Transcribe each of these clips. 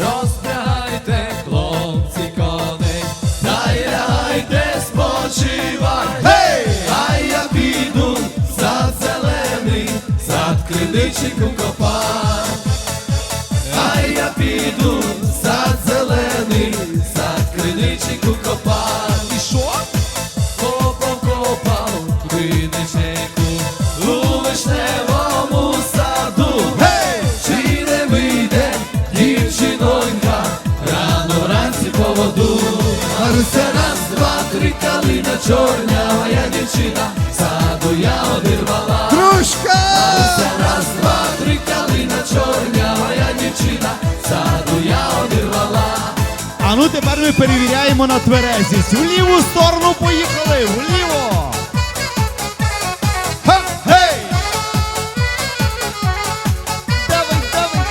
розпрягайте, хлопці коней, дай лягайте спочивай, Гей! а я піду за сад зелений, сад криничику копай. Калина чорня, моя дівчина, саду я одірвала. Дружка! Це раз, два, три калина чорня, моя дівчина, саду я одірвала. А ну тепер ми перевіряємо на тверезість. В ліву сторону поїхали! Вліво! Давай, давай, давай,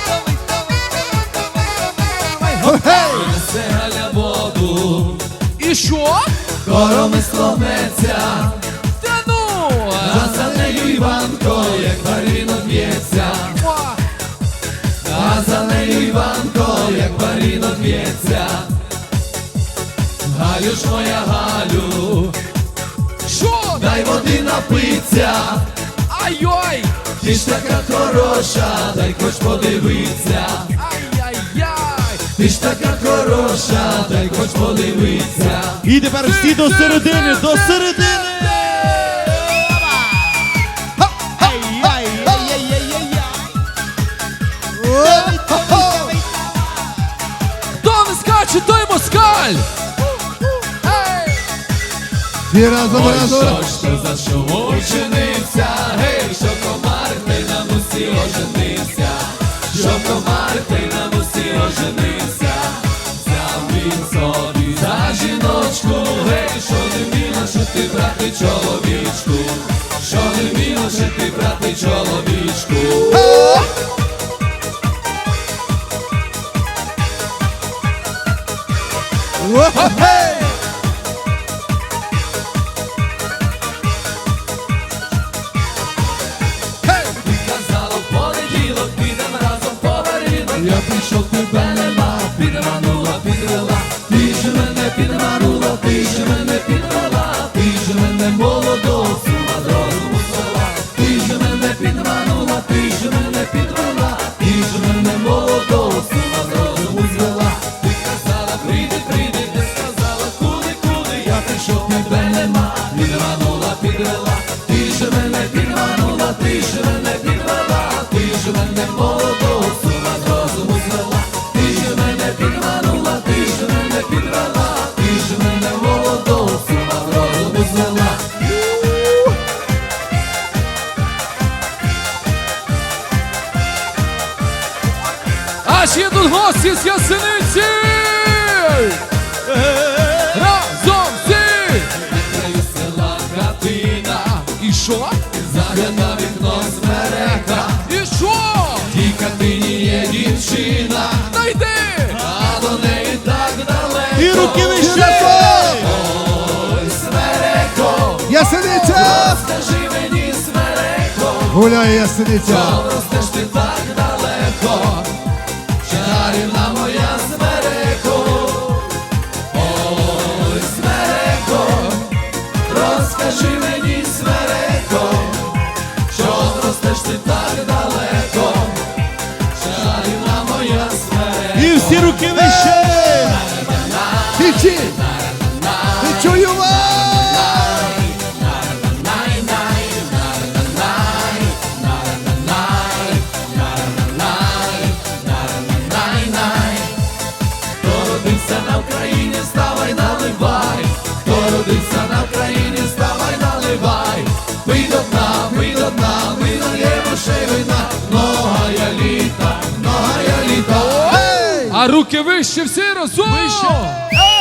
давай, давай, давай, давай! Несе галя воду, І що? Короми склонеться, Та ну! а за нею Іванко, як барінок б'ється, О, а за нею Іванко, як барінок б'ється. Галю ж моя Галю, Що? дай води напиться, Ай-ой! ти ж така хороша, дай хоч подивиться. Ти ж така хороша, дай хоч подивиться. І тепер всі до середини, до середини! Хто не скаче, той москаль! Разом, Ой, разом. що ж то за що гей, що ти брати чоловічку, що не вміла, ти брати чоловічку. Ти казала в понеділок, підем разом по варінок. Я прийшов, тебе прийшов, тебе нема, підманула, підвела. Ти ж мене підманула, ти ж мене підвела, ти ж мене молодого сума розуму звела. Ти ж мене підманула, ти ж мене підвела, ти ж мене молодого сума розуму звела. Аж є тут гості з Ясениці! Що? загляда вікно смерека, І що? тій хатині є дівчина, Та йди! а до неї так далеко. І руки вище! Ой, смереко, Ясениця! скажи мені, смереко, Гуляє ясениця! ростеш ти так смереко. І всі руки руки вище всі разом! Ей!